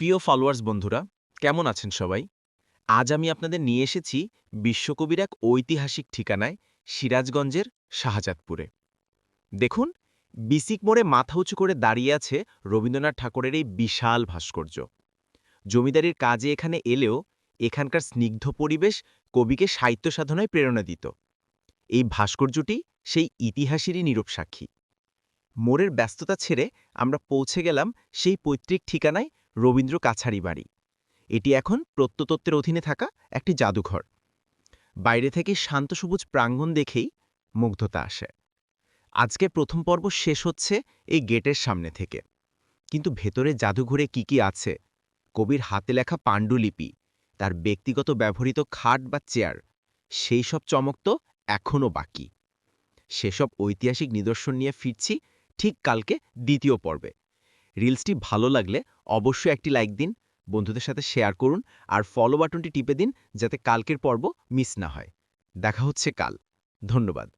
প্রিয় ফলোয়ার্স বন্ধুরা, কেমন আছেন সবাই? আজ আমি আপনাদের নিয়ে এসেছি বিশ্বকবির এক ঐতিহাসিক ঠিকানায় সিরাজগঞ্জের শাহজাদপুরে। দেখুন, বিসিক মোড়ে মাথা উঁচু করে দাঁড়িয়ে আছে রবীন্দ্রনাথ ঠাকুরের এই বিশাল ভাস্কর্য। জমিদারির কাজে এখানে এলেও এখানকার স্নিগ্ধ পরিবেশ কবিকে সাহিত্য সাধনায় প্রেরণা দিত। এই ভাস্কর্যটি সেই ইতিহাসেরই নীরব সাক্ষী। মোড়ের ব্যস্ততা ছেড়ে আমরা পৌঁছে গেলাম সেই পৈতৃক ঠিকানায় রবীন্দ্র কাছারি বাড়ি। এটি এখন প্রত্নতত্ত্বের অধীনে থাকা একটি জাদুঘর। বাইরে থেকে শান্ত সবুজ প্রাঙ্গণ দেখেই মুগ্ধতা আসে। আজকে প্রথম পর্ব শেষ হচ্ছে এই গেটের সামনে থেকে। কিন্তু ভেতরে জাদুঘরে কি কি আছে? কবির হাতে লেখা পাণ্ডুলিপি, তার ব্যক্তিগত ব্যবহৃত খাট বা চেয়ার, সেই সব চমক তো এখনও বাকি। সেসব ঐতিহাসিক নিদর্শন নিয়ে ফিরছি ঠিক কালকে দ্বিতীয় পর্বে। রিলসটি ভালো লাগলে অবশ্যই একটি লাইক দিন, বন্ধুদের সাথে শেয়ার করুন আর ফলো বাটনটি টিপে দিন যাতে কালকের পর্ব মিস না হয়। দেখা হচ্ছে কাল। ধন্যবাদ।